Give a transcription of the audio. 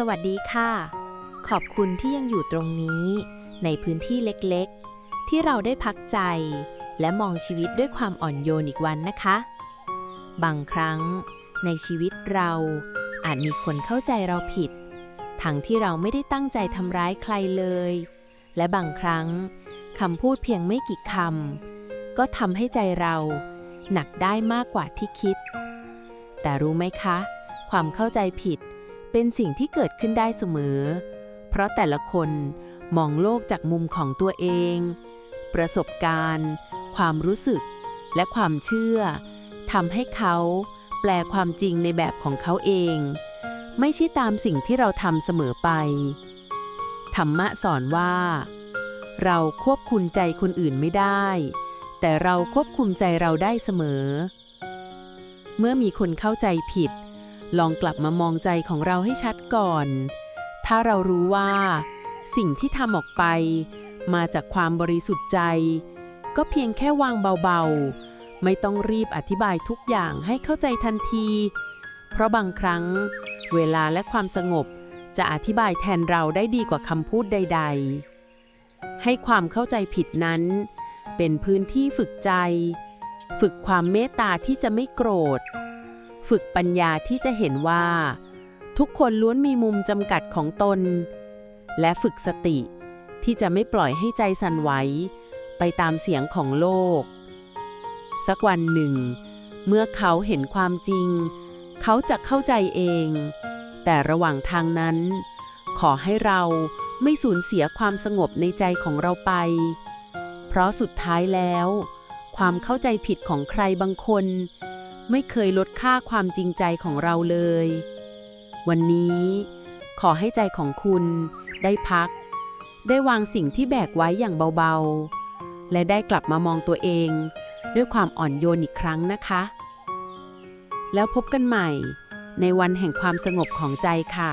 สวัสดีค่ะ ขอบคุณที่ยังอยู่ตรงนี้ ในพื้นที่เล็กๆ ที่เราได้พักใจ และมองชีวิตด้วยความอ่อนโยนอีกวันนะคะ บางครั้งในชีวิตเราอาจมีคนเข้าใจเราผิด ทั้งที่เราไม่ได้ตั้งใจทำร้ายใครเลย และบางครั้งคำพูดเพียงไม่กี่คำก็ทำให้ใจเราหนักได้มากกว่าที่คิด แต่รู้ไหมคะ ความเข้าใจผิด เป็นสิ่งที่เกิดขึ้นได้เสมอ เพราะแต่ละคนมองโลกจากมุมของตัวเอง ประสบการณ์ ความรู้สึก และความเชื่อทำให้เขาแปลความจริงในแบบของเขาเอง ไม่ใช่ตามสิ่งที่เราทำเสมอไป ธรรมะสอนว่า เราควบคุมใจคนอื่นไม่ได้ แต่เราควบคุมใจเราได้เสมอ เมื่อมีคนเข้าใจผิด ลองกลับมามองใจของเราให้ชัดก่อน ถ้าเรารู้ว่า สิ่งที่ทำออกไป มาจากความบริสุทธิ์ใจ ก็เพียงแค่วางเบาๆ ไม่ต้องรีบอธิบายทุกอย่างให้เข้าใจทันที เพราะบางครั้ง เวลาและความสงบจะอธิบายแทนเราได้ดีกว่าคำพูดใด ๆ ให้ความเข้าใจผิดนั้น เป็นพื้นที่ฝึกใจ ฝึกความเมตตาที่จะไม่โกรธ ฝึกปัญญาที่จะเห็นว่า ทุกคนล้วนมีมุมจำกัดของตน และฝึกสติที่จะไม่ปล่อยให้ใจสั่นไหวไปตามเสียงของโลก สักวันหนึ่ง เมื่อเขาเห็นความจริง เขาจะเข้าใจเอง แต่ระหว่างทางนั้น ขอให้เราไม่สูญเสียความสงบในใจของเราไป เพราะสุดท้ายแล้ว ความเข้าใจผิดของใครบางคน ไม่เคยลดค่าความจริงใจของเราเลย วันนี้ขอให้ใจของคุณได้พัก ได้วางสิ่งที่แบกไว้อย่างเบาๆ และได้กลับมามองตัวเอง ด้วยความอ่อนโยนอีกครั้งนะคะ แล้วพบกันใหม่ในวันแห่งความสงบของใจค่ะ